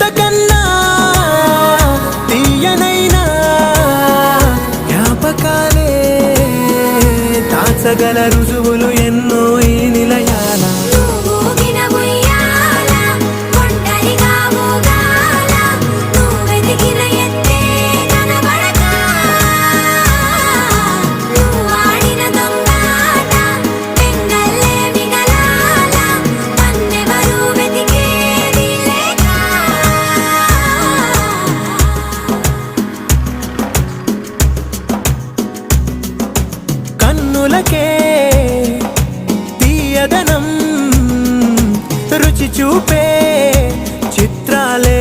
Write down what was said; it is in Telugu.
ఇంతకన్నా తీయనైనా జ్ఞాపకాలే దాచగల రుజువులు కన్నులకే తీయదనం రుచి చూపే చిత్రాలే.